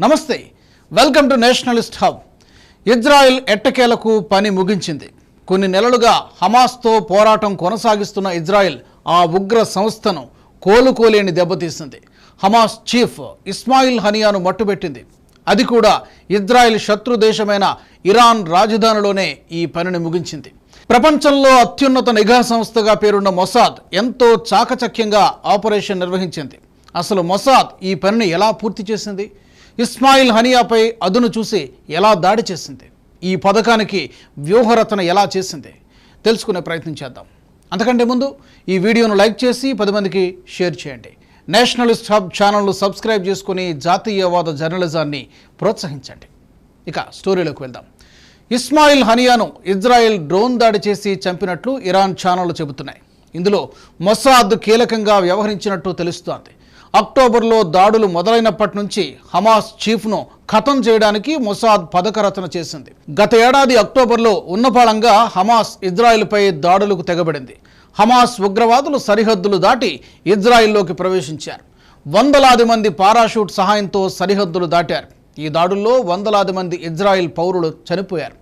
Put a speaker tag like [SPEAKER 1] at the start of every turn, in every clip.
[SPEAKER 1] నమస్తే welcome to nationalist hub. Israel ఎట్టకేలకు పని ముగించింది. కొన్ని నెలలుగా హమాస్తో పోరాటం కొనసాగిస్తున్న ఇజ్రాయెల్ ఆ ఉగ్ర సంస్థను కోలుకోలేని దెబ్బతీసింది. హమాస్ చీఫ్ ఇస్మాయిల్ హనియాను మట్టుబెట్టింది. అది కూడా ఇజ్రాయెల్ శత్రు దేశమైన ఇరాన్ రాజధానిలోనే ఈ పనిని ముగించింది. ప్రపంచంలో అత్యున్నత నిఘా సంస్థగా పేరున్న మొసాద్ ఎంతో చాకచక్యంగా ఆపరేషన్ నిర్వహించింది. అసలు మొసాద్ ఈ పనిని ఎలా పూర్తి చేసింది? ఇస్మాయిల్ హనియాపై అదును చూసి ఎలా దాడి చేసింది? ఈ పథకానికి వ్యూహరచన ఎలా చేసింది? తెలుసుకునే ప్రయత్నం చేద్దాం. అంతకంటే ముందు ఈ వీడియోను లైక్ చేసి పది మందికి షేర్ చేయండి. నేషనలిస్ట్ హబ్ ఛానల్ను సబ్స్క్రైబ్ చేసుకుని జాతీయవాద జర్నలిజాన్ని ప్రోత్సహించండి. ఇక స్టోరీలోకి వెళ్దాం. ఇస్మాయిల్ హనియాను ఇజ్రాయెల్ డ్రోన్ దాడి చేసి చంపినట్లు ఇరాన్ ఛానళ్ళు చెబుతున్నాయి. ఇందులో మొసాద్ కీలకంగా వ్యవహరించినట్టు తెలుస్తోంది. అక్టోబర్లో దాడులు మొదలైనప్పటి నుంచి హమాస్ చీఫ్ను ఖతం చేయడానికి మొసాద్ పథక రచన చేసింది. గత ఏడాది అక్టోబర్లో ఉన్నపాళంగా హమాస్ ఇజ్రాయెల్పై దాడులకు తెగబడింది. హమాస్ ఉగ్రవాదులు సరిహద్దులు దాటి ఇజ్రాయెల్లోకి ప్రవేశించారు. వందలాది మంది పారాషూట్ సహాయంతో సరిహద్దులు దాటారు. ఈ దాడుల్లో వందలాది మంది ఇజ్రాయెల్ పౌరులు చనిపోయారు.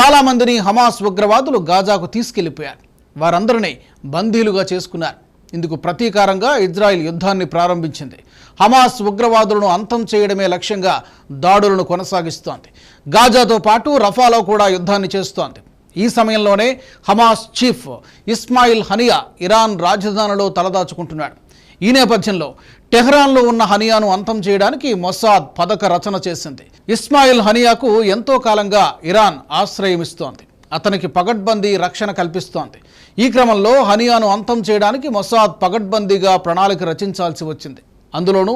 [SPEAKER 1] చాలామందిని హమాస్ ఉగ్రవాదులు గాజాకు తీసుకెళ్ళిపోయారు. వారందరినీ బందీలుగా చేసుకున్నారు. ఇందుకు ప్రతీకారంగా ఇజ్రాయెల్ యుద్ధాన్ని ప్రారంభించింది. హమాస్ ఉగ్రవాదులను అంతం చేయడమే లక్ష్యంగా దాడులను కొనసాగిస్తోంది. గాజాతో పాటు రఫాలో కూడా యుద్ధాన్ని చేస్తోంది. ఈ సమయంలోనే Hamas chief Ismail Haniyeh Iran రాజధానిలో తలదాచుకుంటున్నాడు. ఈ నేపథ్యంలో టెహ్రాన్లో ఉన్న హనియాను అంతం చేయడానికి మొసాద్ పథక రచన చేసింది. ఇస్మాయిల్ హనియాకు ఎంతో కాలంగా ఇరాన్ ఆశ్రయమిస్తోంది. అతనికి పగడ్బందీ రక్షణ కల్పిస్తోంది. ఈ క్రమంలో హనియాను అంతం చేయడానికి మొసాద్ పగడ్బందీగా ప్రణాళిక రచించాల్సి వచ్చింది. అందులోనూ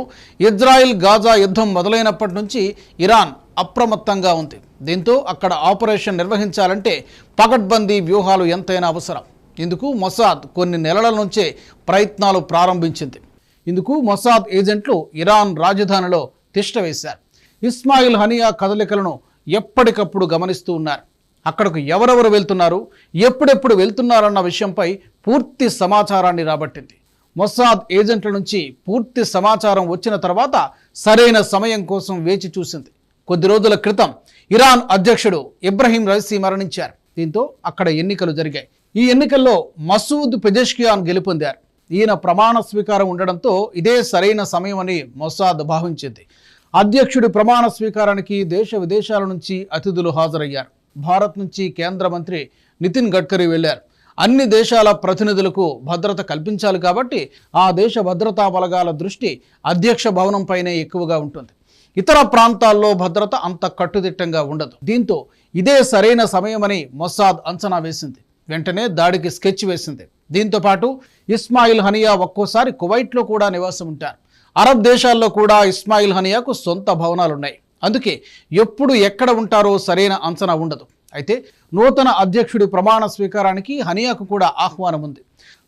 [SPEAKER 1] ఇజ్రాయిల్ గాజా యుద్ధం మొదలైనప్పటి నుంచి ఇరాన్ అప్రమత్తంగా ఉంది. దీంతో అక్కడ ఆపరేషన్ నిర్వహించాలంటే పగడ్బందీ వ్యూహాలు ఎంతైనా అవసరం. ఇందుకు మొసాద్ కొన్ని నెలల నుంచే ప్రయత్నాలు ప్రారంభించింది. ఇందుకు మొసాద్ ఏజెంట్లు ఇరాన్ రాజధానిలో తిష్టవేశారు ఇస్మాయిల్ హనియా కదలికలను ఎప్పటికప్పుడు గమనిస్తూ ఉన్నారు. అక్కడకు ఎవరెవరు వెళ్తున్నారు ఎప్పుడెప్పుడు వెళ్తున్నారన్న విషయంపై పూర్తి సమాచారాన్ని రాబట్టింది. మొసాద్ ఏజెంట్ల నుంచి పూర్తి సమాచారం వచ్చిన తర్వాత సరైన సమయం కోసం వేచి చూసింది. కొద్ది రోజుల క్రితం ఇరాన్ అధ్యక్షుడు ఇబ్రహీం రైసీ మరణించారు. దీంతో అక్కడ ఎన్నికలు జరిగాయి. ఈ ఎన్నికల్లో మసూద్ పెజెష్కియాన్ గెలుపొందారు. ఈయన ప్రమాణ స్వీకారం ఉండడంతో ఇదే సరైన సమయం అని మొసాద్ భావించింది. అధ్యక్షుడి ప్రమాణ స్వీకారానికి దేశ విదేశాల నుంచి అతిథులు హాజరయ్యారు. భారత్ నుంచి కేంద్ర మంత్రి నితిన్ గడ్కరీ వెళ్ళారు అన్ని దేశాల ప్రతినిధులకు భద్రత కల్పించాలి కాబట్టి ఆ దేశ భద్రతా బలగాల దృష్టి అధ్యక్ష భవనంపైనే ఎక్కువగా ఉంటుంది. ఇతర ప్రాంతాల్లో భద్రత అంత కట్టుదిట్టంగా ఉండదు. దీంతో ఇదే సరైన సమయమని మొసాద్ అంచనా వేసింది. వెంటనే దాడికి స్కెచ్ వేసింది. దీంతో పాటు ఇస్మాయిల్ హనియా ఒక్కోసారి కువైట్లో కూడా నివాసం ఉంటారు. అరబ్ దేశాల్లో కూడా ఇస్మాయిల్ హనియాకు సొంత భవనాలున్నాయి. అందుకే ఎప్పుడు ఎక్కడ ఉంటారో సరైన అంచనా ఉండదు. అయితే నూతన అధ్యక్షుడి ప్రమాణ స్వీకారానికి హనియాకు కూడా ఆహ్వానం ఉంది.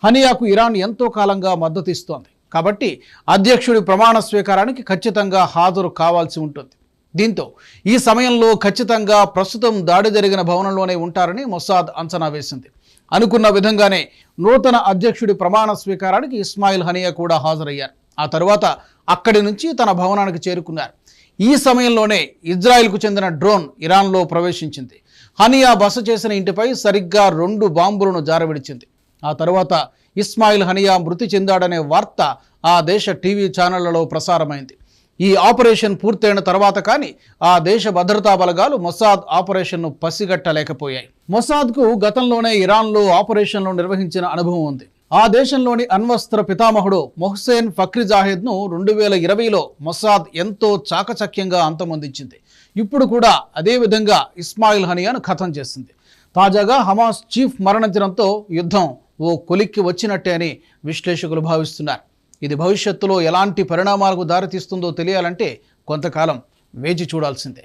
[SPEAKER 1] హనియాకు ఇరాన్ ఎంతో కాలంగా మద్దతు ఇస్తోంది. కాబట్టి అధ్యక్షుడి ప్రమాణ స్వీకారానికి ఖచ్చితంగా హాజరు కావాల్సి ఉంటుంది. దీంతో ఈ సమయంలో ఖచ్చితంగా ప్రస్తుతం దాడి జరిగిన భవనంలోనే ఉంటారని మొసాద్ అంచనా వేసింది. అనుకున్న విధంగానే నూతన అధ్యక్షుడి ప్రమాణ స్వీకారానికి ఇస్మాయిల్ హనియా కూడా హాజరయ్యారు. ఆ తరువాత అక్కడి నుంచి తన భవనానికి చేరుకున్నారు. ఈ సమయంలోనే ఇజ్రాయెల్కు చెందిన డ్రోన్ ఇరాన్లో ప్రవేశించింది. హనియా బస చేసిన ఇంటిపై సరిగ్గా రెండు బాంబులను జారవిడిచింది. ఆ తర్వాత ఇస్మాయిల్ హనియా మృతి చెందాడనే వార్త ఆ దేశ టీవీ ఛానళ్ళలో ప్రసారమైంది. ఈ ఆపరేషన్ పూర్తయిన తర్వాత కానీ ఆ దేశ భద్రతా బలగాలు మొసాద్ ఆపరేషన్ను పసిగట్టలేకపోయాయి. మొసాద్కు గతంలోనే ఇరాన్లో ఆపరేషన్లు నిర్వహించిన అనుభవం ఉంది. ఆ దేశంలోని అణ్వస్త్ర పితామహుడు మొహ్సేన్ ఫక్రీ జాహెద్ను రెండు వేల ఇరవైలో మొసాద్ ఎంతో చాకచక్యంగా అంతమొందించింది. ఇప్పుడు కూడా అదే విధంగా ఇస్మాయిల్ హనియాను ఖతం చేసింది తాజాగా హమాస్ చీఫ్ మరణించడంతో యుద్ధం ఓ కొలిక్కి వచ్చినట్టే అని విశ్లేషకులు భావిస్తున్నారు. ఇది భవిష్యత్తులో ఎలాంటి పరిణామాలకు దారితీస్తుందో తెలియాలంటే కొంతకాలం వేచి చూడాల్సిందే.